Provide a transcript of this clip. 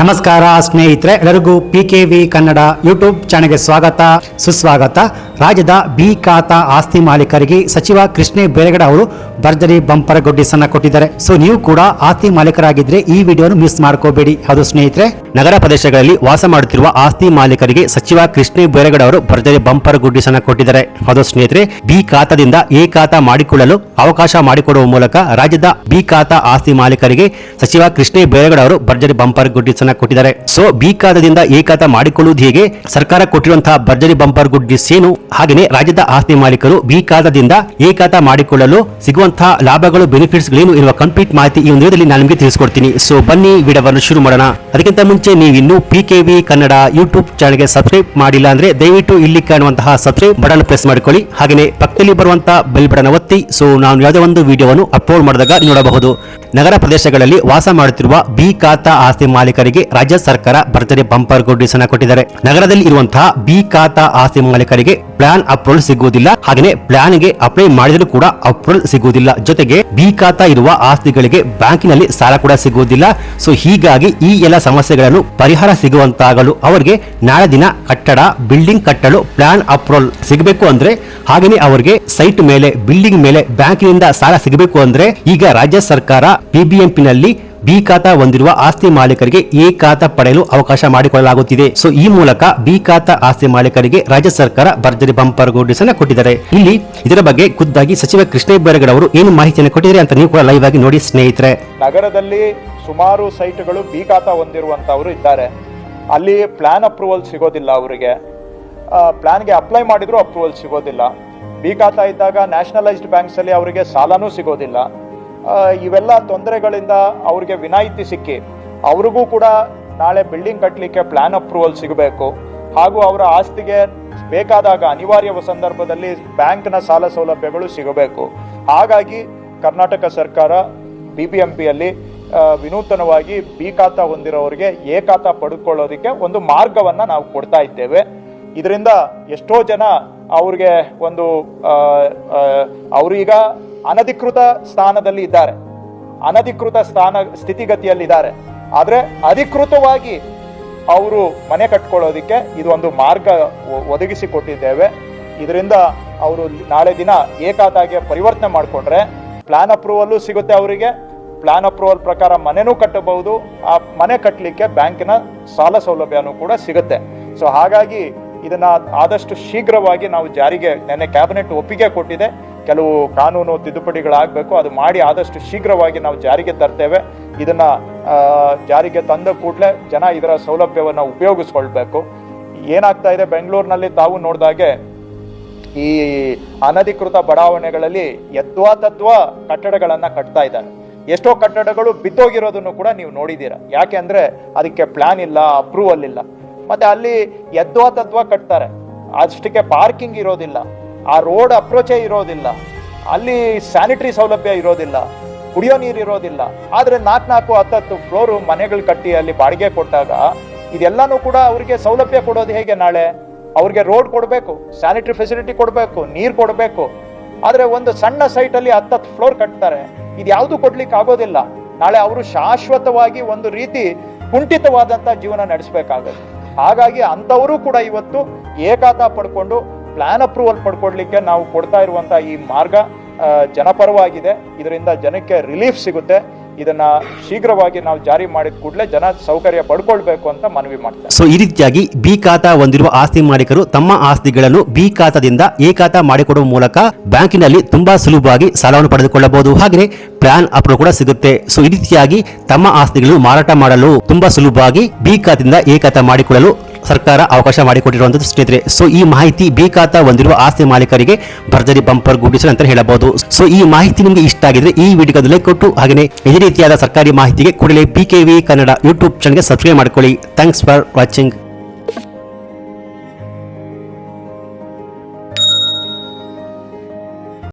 ನಮಸ್ಕಾರ, ಸ್ನೇಹಿತರೆ. ಎಲ್ಲರಿಗೂ P K V Kannada YouTube ಚಾನೆಲ್ಗೆ ಸ್ವಾಗತ, ಸುಸ್ವಾಗತ. ರಾಜ್ಯದ ಬಿ ಖಾತ ಆಸ್ತಿ ಮಾಲೀಕರಿಗೆ ಸಚಿವ ಕೃಷ್ಣೇ ಬೇರೆಗಡ ಅವರು ಭರ್ಜರಿ ಬಂಪರ್ ಅನ್ನ ಕೊಟ್ಟಿದ್ದಾರೆ. ಸೊ ನೀವು ಕೂಡ ಆಸ್ತಿ ಮಾಲೀಕರಾಗಿದ್ರೆ ಈ ವಿಡಿಯೋನು ಮಿಸ್ ಮಾಡ್ಕೋಬೇಡಿ. ಅದು ಸ್ನೇಹಿತರೆ? ನಗರ ಪ್ರದೇಶಗಳಲ್ಲಿ ವಾಸ ಮಾಡುತ್ತಿರುವ ಆಸ್ತಿ ಮಾಲೀಕರಿಗೆ ಸಚಿವ ಕೃಷ್ಣೇ ಬೇರೆಗಡ ಅವರು ಭರ್ಜರಿ ಬಂಪರ್ ಅನ್ನ ಕೊಟ್ಟಿದ್ದಾರೆ. ಅದು ಸ್ನೇಹಿತರೆ. ಬಿ ಖಾತಾದಿಂದ ಎ ಖಾತ ಮಾಡಿಕೊಳ್ಳಲು ಅವಕಾಶ ಮಾಡಿಕೊಡುವ ಮೂಲಕ ರಾಜ್ಯದ ಬಿ ಖಾತಾ ಆಸ್ತಿ ಮಾಲೀಕರಿಗೆ ಸಚಿವ ಕೃಷ್ಣೇ ಬೇರೆಗಡ ಅವರು ಭರ್ಜರಿ ಬಂಪರ್ ಗುಡ್ಡಿಸನ್ನ ಕೊಟ್ಟಿದ್ದಾರೆ. ಸೊ ಬಿ ಖಾತಾದಿಂದ ಎ ಮಾಡಿಕೊಳ್ಳುವುದು ಹೇಗೆ? ಸರ್ಕಾರ ಕೊಟ್ಟಿರುವಂತಹ ಭರ್ಜರಿ ಬಂಪರ್ ಗುಡ್ಡಿಸ್ ಏನು ಹಾಗೆಯೇ ರಾಜ್ಯದ ಆಸ್ತಿ ಮಾಲೀಕರು ಬಿ ಖಾತಾದಿಂದ ಎ ಮಾಡಿಕೊಳ್ಳಲು ಸಿಗುವಂತಹ ಲಾಭಗಳು ಬೆನಿಫಿಟ್ಸ್ ಗಳೇನು ಇರುವ ಕಂಪ್ಲೀಟ್ ಮಾಹಿತಿ ಈ ವಿಡಿಯೋದಲ್ಲಿ ನಾನು ನಿಮಗೆ ತಿಳಿಸ್ಕೊಡ್ತೀನಿ. ಸೊ ಬನ್ನಿ ವಿಡಿಯೋವನ್ನು ಶುರು ಮಾಡೋಣ. ಅದಕ್ಕಿಂತ ಮುಂಚೆ ನೀವು ಇನ್ನು P K V Kannada YouTube ಚಾನಲ್ಗೆ ಸಬ್ಸ್ಕ್ರೈಬ್ ಮಾಡಿಲ್ಲ ಅಂದ್ರೆ ದಯವಿಟ್ಟು ಇಲ್ಲಿ ಕಾಣುವಂತಹ ಸಬ್ಸ್ಕ್ರೈಬ್ ಬಟನ್ ಪ್ರೆಸ್ ಮಾಡಿಕೊಳ್ಳಿ. ಹಾಗೆಯೇ ಪಕ್ಕದಲ್ಲಿ ಬರುವಂತಹ ಬೆಲ್ ಬಟನ್ ಒತ್ತಿ. ಸೊ ನಾನು ಯಾವುದೇ ಒಂದು ವಿಡಿಯೋವನ್ನು ಅಪ್ಲೋಡ್ ಮಾಡಿದಾಗ ನೋಡಬಹುದು. ನಗರ ಪ್ರದೇಶಗಳಲ್ಲಿ ವಾಸ ಮಾಡುತ್ತಿರುವ ಬಿ ಖಾತಾ ಆಸ್ತಿ ಮಾಲೀಕರಿಗೆ ರಾಜ್ಯ ಸರ್ಕಾರ ಭರ್ಜರಿ ಬಂಪರ್ ಅನ್ನ ಕೊಟ್ಟಿದ್ದಾರೆ. ನಗರದಲ್ಲಿ ಇರುವಂತಹ ಬಿ ಖಾತಾ ಆಸ್ತಿ ಮಾಲೀಕರಿಗೆ ಪ್ಲಾನ್ ಅಪ್ರೂವಲ್ ಸಿಗುವುದಿಲ್ಲ. ಹಾಗೆಯೇ ಪ್ಲಾನ್ಗೆ ಅಪ್ಲೈ ಮಾಡಿದರೂ ಕೂಡ ಅಪ್ರೂವಲ್ ಸಿಗುವುದಿಲ್ಲ. ಜೊತೆಗೆ ಬಿ ಖಾತಾ ಇರುವ ಆಸ್ತಿಗಳಿಗೆ ಬ್ಯಾಂಕಿನಲ್ಲಿ ಸಾಲ ಕೂಡ ಸಿಗುವುದಿಲ್ಲ. ಸೊ ಹೀಗಾಗಿ ಈ ಎಲ್ಲ ಸಮಸ್ಯೆಗಳನ್ನು ಪರಿಹಾರ ಸಿಗುವಂತಾಗಲು ಅವರಿಗೆ ನಾಳೆ ದಿನ ಕಟ್ಟಡ, ಬಿಲ್ಡಿಂಗ್ ಕಟ್ಟಲು ಪ್ಲಾನ್ ಅಪ್ರೂವಲ್ ಸಿಗಬೇಕು ಅಂದ್ರೆ ಹಾಗೆಯೇ ಅವರಿಗೆ ಸೈಟ್ ಮೇಲೆ, ಬಿಲ್ಡಿಂಗ್ ಮೇಲೆ ಬ್ಯಾಂಕಿನಿಂದ ಸಾಲ ಸಿಗಬೇಕು ಅಂದ್ರೆ ಈಗ ರಾಜ್ಯ ಸರ್ಕಾರ ಬಿಬಿಎಂಪಿನಲ್ಲಿ ಬಿ ಖಾತಾ ಹೊಂದಿರುವ ಆಸ್ತಿ ಮಾಲೀಕರಿಗೆ ಎ ಖಾತಾ ಪಡೆಯಲು ಅವಕಾಶ ಮಾಡಿಕೊಳ್ಳಲಾಗುತ್ತಿದೆ ಸೊ, ಈ ಮೂಲಕ ಬಿ ಖಾತಾ ಆಸ್ತಿ ಮಾಲೀಕರಿಗೆ ರಾಜ್ಯ ಸರ್ಕಾರ ಭರ್ಜರಿ ಬಂಪರ್ ನೋಟಿಸ್ ಅನ್ನು ಕೊಟ್ಟಿದ್ದಾರೆ. ಇಲ್ಲಿ ಇದರ ಬಗ್ಗೆ ಖುದ್ದಾಗಿ ಸಚಿವ ಕೃಷ್ಣ ಅವರು ಏನು ಮಾಹಿತಿಯನ್ನು ಕೊಟ್ಟಿದ್ದಾರೆ ಅಂತ ನೀವು ಲೈವ್ ಆಗಿ ನೋಡಿ ಸ್ನೇಹಿತರೆ. ನಗರದಲ್ಲಿ ಸುಮಾರು ಸೈಟ್ಗಳು ಬಿ ಖಾತಾ ಹೊಂದಿರುವಂತವರು ಇದ್ದಾರೆ. ಅಲ್ಲಿ ಪ್ಲಾನ್ ಅಪ್ರೂವಲ್ ಸಿಗೋದಿಲ್ಲ ಅವರಿಗೆ. ಪ್ಲಾನ್ಗೆ ಅಪ್ಲೈ ಮಾಡಿದ್ರು ಅಪ್ರೂವಲ್ ಸಿಗೋದಿಲ್ಲ. ಬಿ ಖಾತಾ ಇದ್ದಾಗ ನ್ಯಾಷನಲೈಸ್ಡ್ ಬ್ಯಾಂಕ್ಸಲ್ಲಿ ಅವರಿಗೆ ಸಾಲನೂ ಸಿಗೋದಿಲ್ಲ. ಇವೆಲ್ಲ ತೊಂದರೆಗಳಿಂದ ಅವ್ರಿಗೆ ವಿನಾಯಿತಿ ಸಿಕ್ಕಿ ಅವ್ರಿಗೂ ಕೂಡ ನಾಳೆ ಬಿಲ್ಡಿಂಗ್ ಕಟ್ಟಲಿಕ್ಕೆ ಪ್ಲಾನ್ ಅಪ್ರೂವಲ್ ಸಿಗಬೇಕು. ಹಾಗೂ ಅವರ ಆಸ್ತಿಗೆ ಬೇಕಾದಾಗ ಅನಿವಾರ್ಯ ಸಂದರ್ಭದಲ್ಲಿ ಬ್ಯಾಂಕ್ನ ಸಾಲ ಸೌಲಭ್ಯಗಳು ಸಿಗಬೇಕು. ಹಾಗಾಗಿ ಕರ್ನಾಟಕ ಸರ್ಕಾರ ಬಿ ಬಿ ಎಂ ಪಿಯಲ್ಲಿ ವಿನೂತನವಾಗಿ ಬಿ ಖಾತಾ ಹೊಂದಿರೋರಿಗೆ ಎ ಖಾತಾ ಪಡ್ಕೊಳ್ಳೋದಕ್ಕೆ ಒಂದು ಮಾರ್ಗವನ್ನು ನಾವು ಕೊಡ್ತಾ ಇದ್ದೇವೆ. ಇದರಿಂದ ಎಷ್ಟೋ ಜನ ಅವ್ರಿಗೆ ಒಂದು ಅವ್ರೀಗ ಅನಧಿಕೃತ ಸ್ಥಾನದಲ್ಲಿ ಇದ್ದಾರೆ. ಅನಧಿಕೃತ ಸ್ಥಾನ, ಸ್ಥಿತಿಗತಿಯಲ್ಲಿದ್ದಾರೆ. ಆದರೆ ಅಧಿಕೃತವಾಗಿ ಅವರು ಮನೆ ಕಟ್ಕೊಳ್ಳೋದಕ್ಕೆ ಇದು ಒಂದು ಮಾರ್ಗ ಒದಗಿಸಿ ಒದಗಿಸಿಕೊಟ್ಟಿದ್ದೇವೆ ಇದರಿಂದ ಅವರು ನಾಳೆ ದಿನ ಏಕಾತಾಗೆ ಪರಿವರ್ತನೆ ಮಾಡಿಕೊಂಡ್ರೆ ಪ್ಲಾನ್ ಅಪ್ರೂವಲ್ಲು ಸಿಗುತ್ತೆ ಅವರಿಗೆ. ಪ್ಲಾನ್ ಅಪ್ರೂವಲ್ ಪ್ರಕಾರ ಮನೆನೂ ಕಟ್ಟಬಹುದು. ಆ ಮನೆ ಕಟ್ಟಲಿಕ್ಕೆ ಬ್ಯಾಂಕಿನ ಸಾಲ ಸೌಲಭ್ಯನೂ ಕೂಡ ಸಿಗುತ್ತೆ. ಸೊ ಹಾಗಾಗಿ ಇದನ್ನ ಆದಷ್ಟು ಶೀಘ್ರವಾಗಿ ನಾವು ಜಾರಿಗೆ ನೆನ್ನೆ ಕ್ಯಾಬಿನೆಟ್ ಒಪ್ಪಿಗೆ ಕೊಟ್ಟಿದೆ. ಕೆಲವು ಕಾನೂನು ತಿದ್ದುಪಡಿಗಳಾಗಬೇಕು, ಅದು ಮಾಡಿ ಆದಷ್ಟು ಶೀಘ್ರವಾಗಿ ನಾವು ಜಾರಿಗೆ ತರ್ತೇವೆ. ಇದನ್ನ ಜಾರಿಗೆ ತಂದ ಕೂಡಲೇ ಜನ ಇದರ ಸೌಲಭ್ಯವನ್ನು ಉಪಯೋಗಿಸ್ಕೊಳ್ಬೇಕು. ಏನಾಗ್ತಾ ಇದೆ, ಬೆಂಗಳೂರಿನಲ್ಲಿ ತಾವು ನೋಡಿದಾಗೆ ಈ ಅನಧಿಕೃತ ಬಡಾವಣೆಗಳಲ್ಲಿ ಯದ್ವಾತತ್ವ ಕಟ್ಟಡಗಳನ್ನು ಕಟ್ತಾ ಇದ್ದಾರೆ. ಎಷ್ಟೋ ಕಟ್ಟಡಗಳು ಬಿದ್ದೋಗಿರೋದನ್ನು ಕೂಡ ನೀವು ನೋಡಿದ್ದೀರಾ. ಯಾಕೆ ಅಂದರೆ ಅದಕ್ಕೆ ಪ್ಲಾನ್ ಇಲ್ಲ ಅಪ್ರೂವಲ್ ಇಲ್ಲ. ಮತ್ತೆ ಅಲ್ಲಿ ಯದ್ವಾತತ್ವ ಕಟ್ತಾರೆ. ಅಷ್ಟಕ್ಕೆ ಪಾರ್ಕಿಂಗ್ ಇರೋದಿಲ್ಲ. ಆ ರೋಡ್ ಅಪ್ರೋಚೇ ಇರೋದಿಲ್ಲ. ಅಲ್ಲಿ ಸ್ಯಾನಿಟರಿ ಸೌಲಭ್ಯ ಇರೋದಿಲ್ಲ. ಕುಡಿಯೋ ನೀರು ಇರೋದಿಲ್ಲ. ಆದ್ರೆ ನಾಲ್ಕು ನಾಲ್ಕು ಹತ್ತತ್ತು ಫ್ಲೋರ್ ಮನೆಗಳು ಕಟ್ಟಿ ಅಲ್ಲಿ ಬಾಡಿಗೆ ಕೊಟ್ಟಾಗ ಇದೆಲ್ಲನೂ ಕೂಡ ಅವರಿಗೆ ಸೌಲಭ್ಯ ಕೊಡೋದು ಹೇಗೆ ನಾಳೆ? ಅವ್ರಿಗೆ ರೋಡ್ ಕೊಡಬೇಕು, ಸ್ಯಾನಿಟರಿ ಫೆಸಿಲಿಟಿ ಕೊಡಬೇಕು, ನೀರು ಕೊಡಬೇಕು. ಆದ್ರೆ ಒಂದು ಸಣ್ಣ ಸೈಟ್ ಅಲ್ಲಿ ಹತ್ತತ್ತು ಫ್ಲೋರ್ ಕಟ್ತಾರೆ. ಇದು ಯಾವುದು ಕೊಡ್ಲಿಕ್ಕೆ ಆಗೋದಿಲ್ಲ. ನಾಳೆ ಅವರು ಶಾಶ್ವತವಾಗಿ ಒಂದು ರೀತಿ ಕುಂಠಿತವಾದಂಥ ಜೀವನ ನಡೆಸಬೇಕಾಗುತ್ತೆ. ಹಾಗಾಗಿ ಅಂಥವರು ಕೂಡ ಇವತ್ತು ಏಕಾತ ಪಡ್ಕೊಂಡು ಪ್ಲಾನ್ ಅಪ್ರೂವಲ್ ಪಡ್ಕೊಡ್ಲಿಕ್ಕೆ ನಾವು ಕೊಡ್ತಾ ಇರುವಂತ ಈ ಮಾರ್ಗ ಜನಪರವಾಗಿದೆ. ಇದರಿಂದ ಜನಕ್ಕೆ ರಿಲೀಫ್ ಸಿಗುತ್ತೆ. ಇದನ್ನ ಶೀಘ್ರವಾಗಿ ನಾವು ಜಾರಿ ಮಾಡಿದ ಕೂಡಲೇ ಜನ ಸೌಕರ್ಯ ಪಡ್ಕೊಳ್ಬೇಕು ಅಂತ ಮನವಿ ಮಾಡ್ತಾರೆ. ಸೊ ಈ ರೀತಿಯಾಗಿ ಬಿ ಖಾತಾ ಹೊಂದಿರುವ ಆಸ್ತಿ ಮಾಲೀಕರು ತಮ್ಮ ಆಸ್ತಿಗಳನ್ನು ಬಿ ಖಾತಾದಿಂದ ಎ ಖಾತಾ ಮಾಡಿಕೊಡುವ ಮೂಲಕ ಬ್ಯಾಂಕಿನಲ್ಲಿ ತುಂಬಾ ಸುಲಭವಾಗಿ ಸಾಲವನ್ನು ಪಡೆದುಕೊಳ್ಳಬಹುದು. ಹಾಗೆ ಪ್ಲಾನ್ ಅಪ್ರೂವ್ ಕೂಡ ಸಿಗುತ್ತೆ. ಸೊ ಈ ರೀತಿಯಾಗಿ ತಮ್ಮ ಆಸ್ತಿಗಳನ್ನು ಮಾರಾಟ ಮಾಡಲು ತುಂಬಾ ಸುಲಭವಾಗಿ ಬಿ ಖಾತೆಯಿಂದ ಎ ಖಾತಾ ಮಾಡಿಕೊಳ್ಳಲು ಸರ್ಕಾರ ಅವಕಾಶ ಮಾಡಿಕೊಟ್ಟಿರುವಂತಹ ಸ್ನೇಹಿತರೆ. ಸೊ ಈ ಮಾಹಿತಿ ಬಿ ಖಾತಾ ಹೊಂದಿರುವ ಆಸ್ತಿ ಮಾಲೀಕರಿಗೆ ಭರ್ಜರಿ ಬಂಪರ್ ಗುಡಿಸಲು ಅಂತ ಹೇಳಬಹುದು. ಸೊ ಈ ಮಾಹಿತಿ ನಿಮಗೆ ಇಷ್ಟ ಆಗಿದ್ರೆ ಈ ವಿಡಿಯೋದ ಲೈಕ್ ಕೊಟ್ಟು ಹಾಗೆಯೇ ಇದೇ ರೀತಿಯಾದ ಸರ್ಕಾರಿ ಮಾಹಿತಿಗೆ ಕೂಡಲೇ P K V Kannada YouTube ಚಾನಲ್ಗೆ ಸಬ್ಸ್ಕ್ರೈಬ್ ಮಾಡ್ಕೊಳ್ಳಿ. Thanks for watching